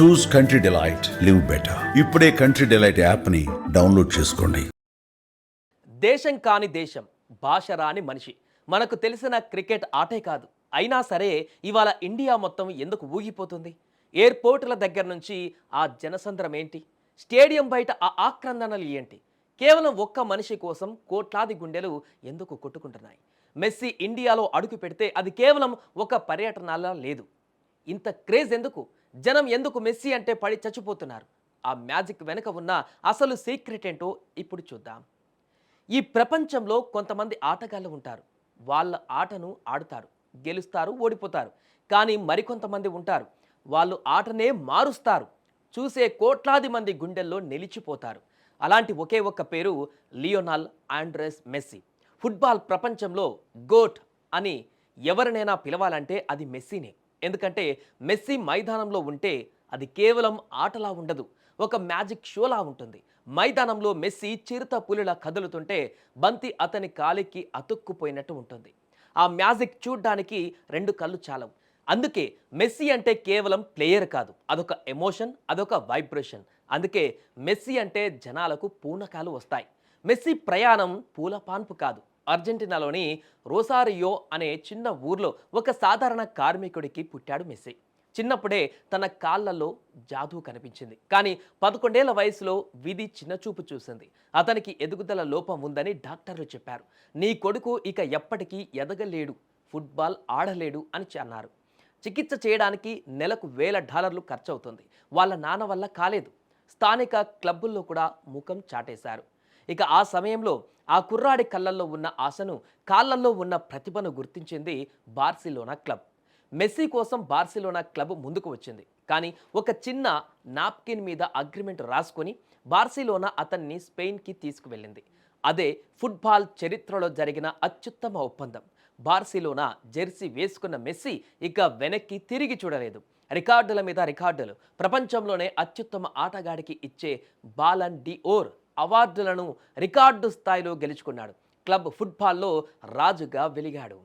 Choose country delight live better. ఇప్పుడే country delight యాప్ని download చేసుకోండి. దేశం కాని దేశం భాష రాని మనిషి. మనకు తెలిసిన క్రికెట్ ఆటే కాదు. అయినా సరే ఇవాళ ఇండియా మొత్తం ఎందుకు ఊగిపోతుంది? ఎయిర్పోర్టుల దగ్గర నుంచి ఆ జనసంద్రం ఏంటి? స్టేడియం బయట ఆ ఆక్రందనలు ఏంటి? కేవలం ఒక్క మనిషి కోసం కోట్లాది గుండెలు ఎందుకు కొట్టుకుంటున్నాయి? మెస్సీ ఇండియాలో అడుగు పెడితే అది కేవలం ఒక పర్యటనలా లేదు. ఇంత క్రేజ్ ఎందుకు? జనం ఎందుకు మెస్సీ అంటే పడి చచ్చిపోతున్నారు? ఆ మ్యాజిక్ వెనుక ఉన్న అసలు సీక్రెట్ ఏంటో ఇప్పుడు చూద్దాం. ఈ ప్రపంచంలో కొంతమంది ఆటగాళ్ళు ఉంటారు. వాళ్ళ ఆటను ఆడుతారు గెలుస్తారు ఓడిపోతారు. కానీ మరికొంతమంది ఉంటారు. వాళ్ళు ఆటనే మారుస్తారు. చూసే కోట్లాది మంది గుండెల్లో నిలిచిపోతారు. అలాంటి ఒకే ఒక్క పేరు లియోనాల్ ఆండ్రెస్ మెస్సీ. ఫుట్బాల్ ప్రపంచంలో గోట్ అని ఎవరినైనా పిలవాలంటే అది మెస్సీనే. ఎందుకంటే మెస్సీ మైదానంలో ఉంటే అది కేవలం ఆటలా ఉండదు ఒక మ్యాజిక్ షోలా ఉంటుంది. మైదానంలో మెస్సీ చిరుత పులిలా కదులుతుంటే బంతి అతని కాలికి అతుక్కుపోయినట్టు ఉంటుంది. ఆ మ్యాజిక్ చూడ్డానికి రెండు కళ్ళు చాలవు. అందుకే మెస్సీ అంటే కేవలం ప్లేయర్ కాదు అదొక ఎమోషన్ అదొక వైబ్రేషన్. అందుకే మెస్సీ అంటే జనాలకు పూనకాలు వస్తాయి. మెస్సీ ప్రయాణం పూల పాన్పు కాదు అర్జెంటీనాలోని రోసారియో అనే చిన్న ఊర్లో ఒక సాధారణ కార్మికుడికి పుట్టాడు మెస్సీ. చిన్నప్పుడే తన కాళ్ళలో జాదూ కనిపించింది. కానీ పదకొండేళ్ళ వయసులో విధి చిన్నచూపు చూసింది. అతనికి ఎదుగుదల లోపం ఉందని డాక్టర్లు చెప్పారు. నీ కొడుకు ఇక ఎప్పటికీ ఎదగలేడు ఫుట్బాల్ ఆడలేడు అని అన్నారు. చికిత్స చేయడానికి నెలకు వేల డాలర్లు ఖర్చవుతుంది. వాళ్ళ నాన్న వల్ల కాలేదు. స్థానిక క్లబ్బుల్లో కూడా ముఖం చాటేశారు. ఇక ఆ సమయంలో ఆ కుర్రాడి కళ్ళల్లో ఉన్న ఆశను కాళ్ళల్లో ఉన్న ప్రతిభను గుర్తించింది బార్సిలోనా క్లబ్. మెస్సీ కోసం బార్సిలోనా క్లబ్ ముందుకు వచ్చింది. కానీ ఒక చిన్న నాప్కిన్ మీద అగ్రిమెంట్ రాసుకొని బార్సిలోనా అతన్ని స్పెయిన్కి తీసుకువెళ్ళింది. అదే ఫుట్బాల్ చరిత్రలో జరిగిన అత్యుత్తమ ఒప్పందం. బార్సిలోనా జెర్సీ వేసుకున్న మెస్సీ ఇక వెనక్కి తిరిగి చూడలేదు. రికార్డుల మీద రికార్డులు. ప్రపంచంలోనే అత్యుత్తమ ఆటగాడికి ఇచ్చే బాలన్ డి ఓర్ అవార్డులను రికార్డు స్థాయిలో గెలుచుకున్నాడు. క్లబ్ ఫుట్బాల్లో రాజుగా వెలిగాడు.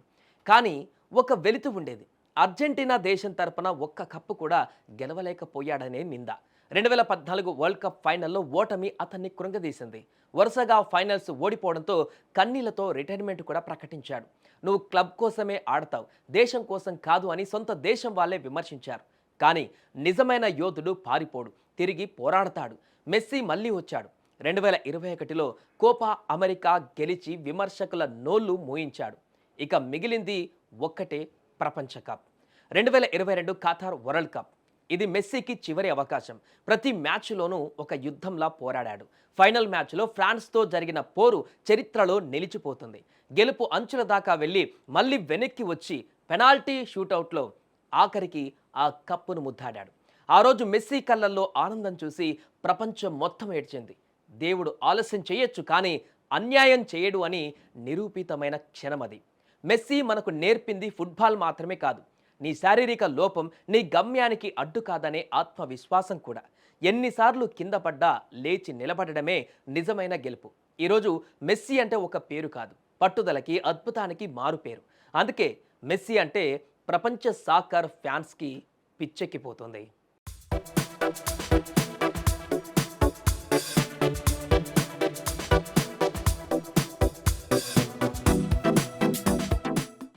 కానీ ఒక వెలితి ఉండేది. అర్జెంటీనా దేశం తరపున ఒక్క కప్పు కూడా గెలవలేకపోయాడనే నింద. రెండు వేల పద్నాలుగు వరల్డ్ కప్ ఫైనల్లో ఓటమి అతన్ని కృంగదీసింది. వరుసగా ఫైనల్స్ ఓడిపోవడంతో కన్నీళ్ళతో రిటైర్మెంట్ కూడా ప్రకటించాడు. నువ్వు క్లబ్ కోసమే ఆడతావు దేశం కోసం కాదు అని సొంత దేశం వాళ్ళే విమర్శించారు. కానీ నిజమైన యోధుడు పారిపోడు తిరిగి పోరాడతాడు. మెస్సీ మళ్ళీ వచ్చాడు. రెండు వేల ఇరవై ఒకటిలో కోపా అమెరికా గెలిచి విమర్శకుల నోళ్ళు మూయించాడు. ఇక మిగిలింది ఒక్కటే ప్రపంచ కప్. రెండు వేల ఇరవై రెండు ఖతార్ వరల్డ్ కప్. ఇది మెస్సీకి చివరి అవకాశం. ప్రతి మ్యాచ్లోనూ ఒక యుద్ధంలా పోరాడాడు. ఫైనల్ మ్యాచ్లో ఫ్రాన్స్తో జరిగిన పోరు చరిత్రలో నిలిచిపోతుంది. గెలుపు అంచుల దాకా వెళ్ళి మళ్ళీ వెనక్కి వచ్చి పెనాల్టీ షూటౌట్లో ఆఖరికి ఆ కప్పును ముద్దాడాడు. ఆ రోజు మెస్సీ కళ్ళల్లో ఆనందం చూసి ప్రపంచం మొత్తం ఏడ్చింది. దేవుడు ఆలస్యం చేయొచ్చు కానీ అన్యాయం చేయడు అని నిరూపితమైన క్షణమది మెస్సీ మనకు నేర్పింది ఫుట్బాల్ మాత్రమే కాదు. నీ శారీరక లోపం నీ గమ్యానికి అడ్డు కాదనే ఆత్మవిశ్వాసం కూడా. ఎన్నిసార్లు కింద పడ్డా లేచి నిలబడడమే నిజమైన గెలుపు. ఈరోజు మెస్సీ అంటే ఒక పేరు కాదు. పట్టుదలకి అద్భుతానికి మారు పేరు. అందుకే మెస్సీ అంటే ప్రపంచ సాకర్ ఫ్యాన్స్కి పిచ్చెక్కిపోతుంది.